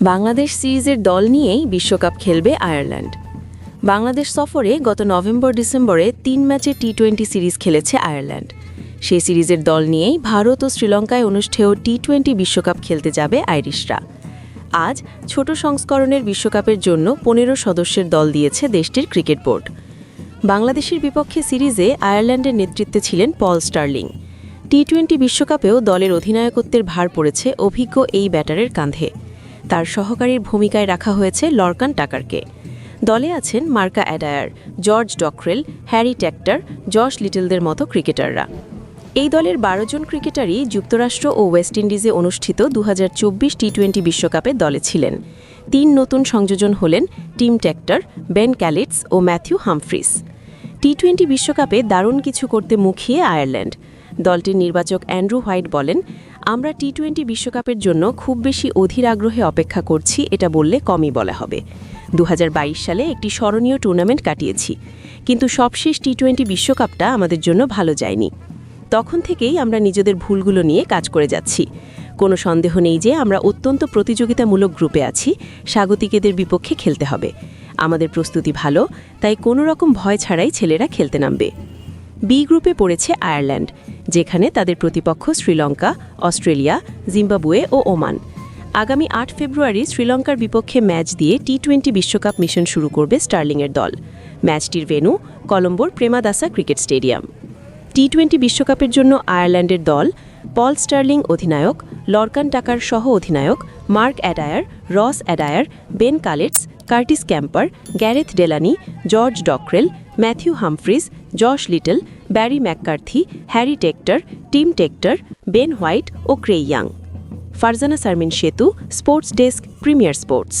বাংলাদেশ সিরিজের দল নিয়েই বিশ্বকাপ খেলবে আয়ারল্যান্ড। বাংলাদেশ সফরে গত নভেম্বর ডিসেম্বরে তিন ম্যাচে টি টোয়েন্টি সিরিজ খেলেছে আয়ারল্যান্ড। সেই সিরিজের দল নিয়েই ভারত ও শ্রীলঙ্কায় অনুষ্ঠেয় টি টোয়েন্টি বিশ্বকাপ খেলতে যাবে আইরিশরা। আজ ছোট সংস্করণের বিশ্বকাপের জন্য পনেরো সদস্যের দল দিয়েছে দেশটির ক্রিকেট বোর্ড। বাংলাদেশের বিপক্ষে সিরিজে আয়ারল্যান্ডের নেতৃত্বে ছিলেন পল স্টার্লিং। টি টোয়েন্টি বিশ্বকাপেও দলের অধিনায়কত্বের ভার পড়েছে অভিজ্ঞ এই ব্যাটারের কাঁধে। তার সহকারীর ভূমিকায় রাখা হয়েছে লরকান টাকারকে। দলে আছেন Mark Adair, George Dockrell, Harry Tector, Josh লিটলদের মতো ক্রিকেটাররা। এই দলের বারো জন ক্রিকেটারই যুক্তরাষ্ট্র ও ওয়েস্ট ইন্ডিজে অনুষ্ঠিত দু টি টোয়েন্টি বিশ্বকাপে দলে ছিলেন। তিন নতুন সংযোজন হলেন টিম ট্যাক্টার, বেন ক্যালিটস ও ম্যাথিউ হামফ্রিস টি টোয়েন্টি বিশ্বকাপে দারুণ কিছু করতে মুখিয়ে আয়ারল্যান্ড। দলটির নির্বাচক অ্যান্ড্রু হোয়াইট বলেন, আমরা টি টোয়েন্টি বিশ্বকাপের জন্য খুব বেশি অধীর আগ্রহে অপেক্ষা করছি, এটা বললে কমই বলা হবে। দু হাজার বাইশ সালে একটি স্মরণীয় টুর্নামেন্ট কাটিয়েছি, কিন্তু সবশেষ টি টোয়েন্টি বিশ্বকাপটা আমাদের জন্য ভালো যায়নি। তখন থেকেই আমরা নিজেদের ভুলগুলো নিয়ে কাজ করে যাচ্ছি। কোনো সন্দেহ নেই যে আমরা অত্যন্ত প্রতিযোগিতামূলক গ্রুপে আছি, স্বাগতিকেদের বিপক্ষে খেলতে হবে। আমাদের প্রস্তুতি ভালো, তাই কোনো রকম ভয় ছাড়াই ছেলেরা খেলতে নামবে। বি গ্রুপে পড়েছে আয়ারল্যান্ড, যেখানে তাদের প্রতিপক্ষ শ্রীলঙ্কা, অস্ট্রেলিয়া, জিম্বাবুয়ে ও ওমান। আগামী আট ফেব্রুয়ারি শ্রীলঙ্কার বিপক্ষে ম্যাচ দিয়ে টি টোয়েন্টি বিশ্বকাপ মিশন শুরু করবে স্টার্লিংয়ের দল। ম্যাচটির venue কলম্বোর Premadasa cricket stadium. T twenty বিশ্বকাপের জন্য আয়ারল্যান্ডের দল, পল স্টার্লিং অধিনায়ক, লরকান টাকার সহ অধিনায়ক, Mark Adair, Ross Adair, Ben Calitz, Curtis Campher, Gareth Delany, George Dockrell, Matthew Humphreys, Josh Little, Barry McCarthy, Harry Tector, Tim Tector, Ben White ও Craig Young. Farzana Sarmin Setu, sports desk, premier sports.